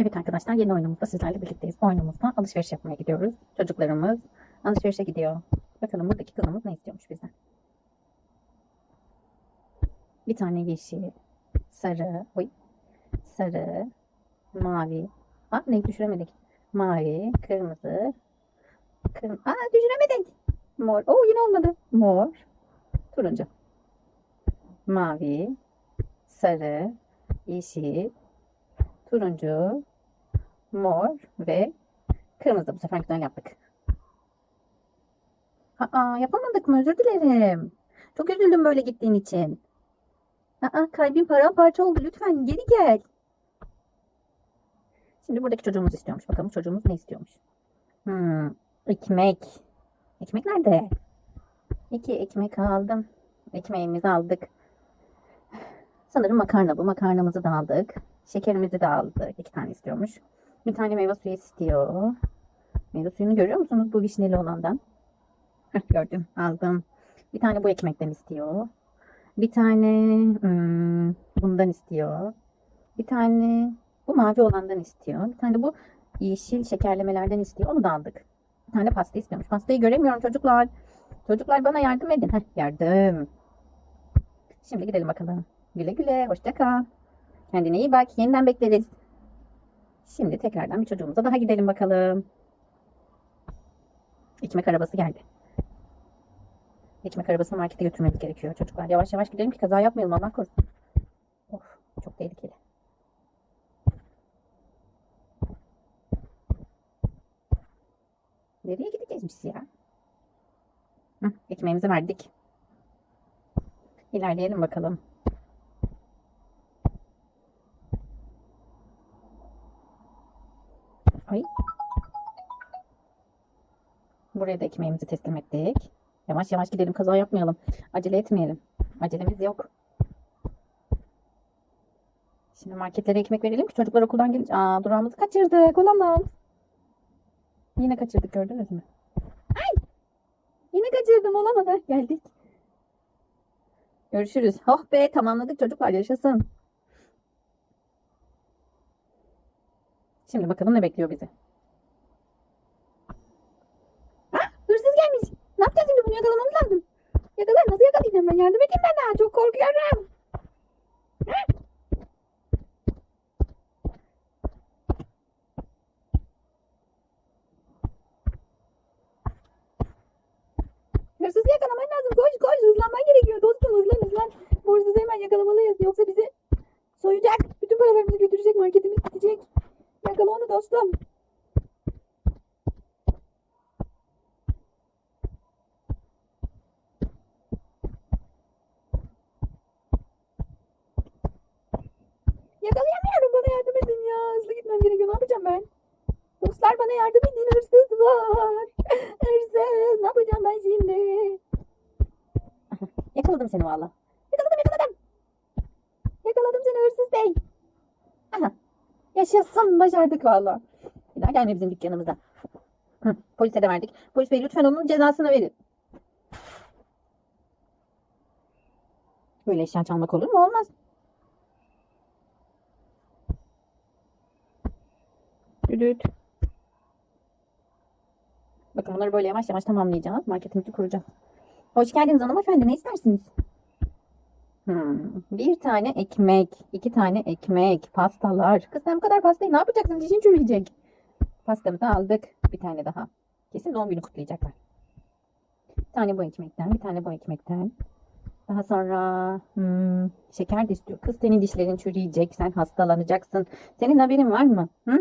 Evet arkadaşlar yeni oyunumuzda sizlerle birlikteyiz. Oyunumuzda alışveriş yapmaya gidiyoruz. Çocuklarımız alışverişe gidiyor. Bakalım buradaki kızımız ne istiyormuş bizden. Bir tane yeşil, sarı, oy, sarı, mavi. Aa renk düşüremedik. Mavi, kırmızı, kırmızı. Aa düşüremedik. Mor. Oo yine olmadı. Mor, turuncu. Mavi, sarı, yeşil, turuncu, mor ve kırmızı. Bu sefer güzel yaptık. Aa, yapamadık mı? Özür dilerim. Çok üzüldüm böyle gittiğin için. Aa, kalbim paramparça oldu. Lütfen geri gel. Şimdi buradaki çocuğumuz istiyormuş. Bakalım çocuğumuz ne istiyormuş. Hmm, ekmek. Ekmek nerede? İki ekmek aldım. Ekmeğimizi aldık. Sanırım makarna bu. Makarnamızı da aldık. Şekerimizi de aldık. İki tane istiyormuş. Bir tane meyve suyu istiyor. Meyve suyunu görüyor musunuz bu vişneli olandan? Gördüm. Aldım. Bir tane bu ekmekten istiyor. Bir tane hmm, bundan istiyor. Bir tane bu mavi olandan istiyor. Bir tane bu yeşil şekerlemelerden istiyor. Onu da aldık. Bir tane pasta istiyormuş. Pastayı göremiyorum çocuklar. Çocuklar bana yardım edin. Heh, yardım. Şimdi gidelim bakalım. Güle güle. Hoşça kal. Kendine iyi bak. Yeniden bekleriz. Şimdi tekrardan bir çocuğumuza daha gidelim bakalım. Ekmek arabası geldi. Ekmek arabasını markete götürmemiz gerekiyor çocuklar. Yavaş yavaş gidelim ki kaza yapmayalım Allah korusun. Of çok tehlikeli. Nereye gideceğiz biz ya? Hı, ekmeğimizi verdik. İlerleyelim bakalım. Ay. Buraya da ekmeğimizi teslim ettik. Yavaş yavaş gidelim kaza yapmayalım. Acele etmeyelim. Acelemiz yok. Şimdi marketlere ekmek verelim ki çocuklar okuldan gelince. Aa durağımızı kaçırdık. Olamaz. Yine kaçırdık gördünüz mü? Ay! Yine kaçırdım olamaz. Geldik. Görüşürüz. Oh be tamamladık çocuklar yaşasın. Şimdi bakalım ne bekliyor bizi. Ah, hırsız gelmiş. Ne yapacağız şimdi bunu yakalamamız lazım. Yakalar nasıl yakalayacağım ben? Yardım edin bana. Çok korkuyorum. Ah! Hırsızı yakalaman lazım. Koş koş hızlanman gerekiyor. Dostum hızlan hızlan. Bu hırsızı hemen yakalamalıyız. Yoksa bizi soyacak. Bütün paralarımızı götürecek. Marketimiz bitecek. Yakala onu dostum. Yakalayamıyorum. Bana yardım edin ya. Hızlı gitmem gerekiyor. Ne yapacağım ben? Dostlar bana yardım edin. Hırsız var. Hırsız. Ne yapacağım ben şimdi? Yakaladım seni valla. Yakaladım yakaladım. Yakaladım seni hırsız bey. Aha. Yaşasın başardık valla. Bir daha gelme bizim dükkanımıza. Polise de verdik. Polis bey lütfen onun cezasını verin. Böyle eşya çalmak olur mu? Olmaz. Düdüt. Bakın bunları böyle yavaş yavaş tamamlayacağız. Marketimizi kuracağız. Hoş geldiniz hanımefendi. Ne istersiniz? Hmm, bir tane ekmek, iki tane ekmek, pastalar. Kız sen bu kadar pastayı ne yapacaksın? Dişin çürüyecek. Pastamızı aldık. Bir tane daha. Kesin doğum günü kutlayacaklar. Bir tane bu ekmekten, bir tane bu ekmekten. Daha sonra hmm, şeker de istiyor. Kız senin dişlerin çürüyecek. Sen hastalanacaksın. Senin haberin var mı? Hı?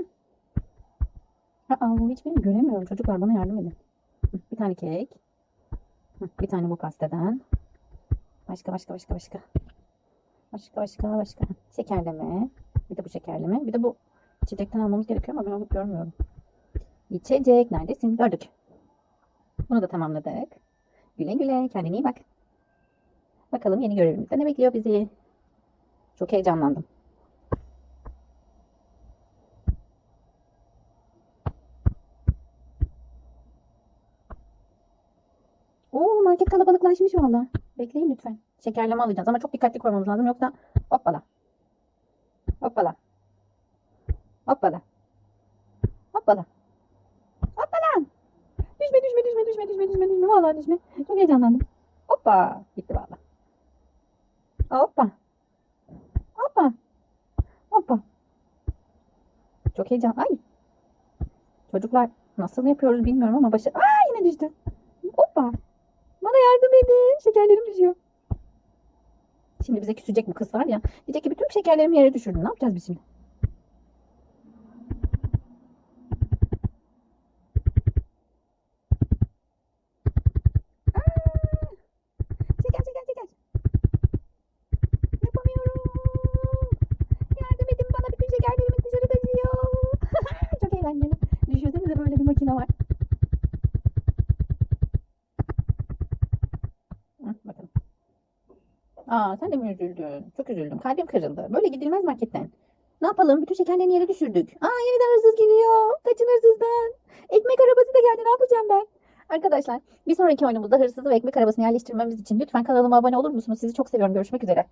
Aa, hiç beni göremiyorum. Çocuklar bana yardım edin. Bir tane kek. Bir tane bu pastadan. Başka başka başka başka. Başka başka başka. Şekerleme. Bir de bu şekerleme. Bir de bu içecekten almamız gerekiyor ama ben onu görmüyorum. İçecek. Neredesin? Gördük. Bunu da tamamladık. Güle güle. Kendine iyi bak. Bakalım yeni görevimizde ne bekliyor bizi. Çok heyecanlandım. Oo market kalabalıklaşmış valla. Bekleyin lütfen. Şekerleme alacağız ama çok dikkatli koymamız lazım yoksa hoppala. Hoppala. Hoppala. Hoppala. Hoppala. Düşme düşme düşme düşme düşme düşme düşme. Vallahi düşme. Çok heyecanlandım. Hoppa. Gitti vallahi. Hoppa. Hoppa. Hoppa. Çok heyecan. Ay. Çocuklar nasıl yapıyoruz bilmiyorum ama başarı. Aa yine düştü. Hoppa. Bana yardım edin. Şekerlerim düşüyor. Şimdi bize küsecek bu kız var ya. Diyecek ki bütün şekerlerimi yere düşürdün. Ne yapacağız biz şimdi? Aa sen de mi üzüldün? Çok üzüldüm. Kalbim kırıldı. Böyle gidilmez marketten. Ne yapalım? Bütün şekerlerini yere düşürdük. Aa yeniden hırsız geliyor. Kaçın hırsızdan. Ekmek arabası da geldi. Ne yapacağım ben? Arkadaşlar bir sonraki oyunumuzda hırsızı ve ekmek arabasını yerleştirmemiz için lütfen kanalıma abone olur musunuz? Sizi çok seviyorum. Görüşmek üzere.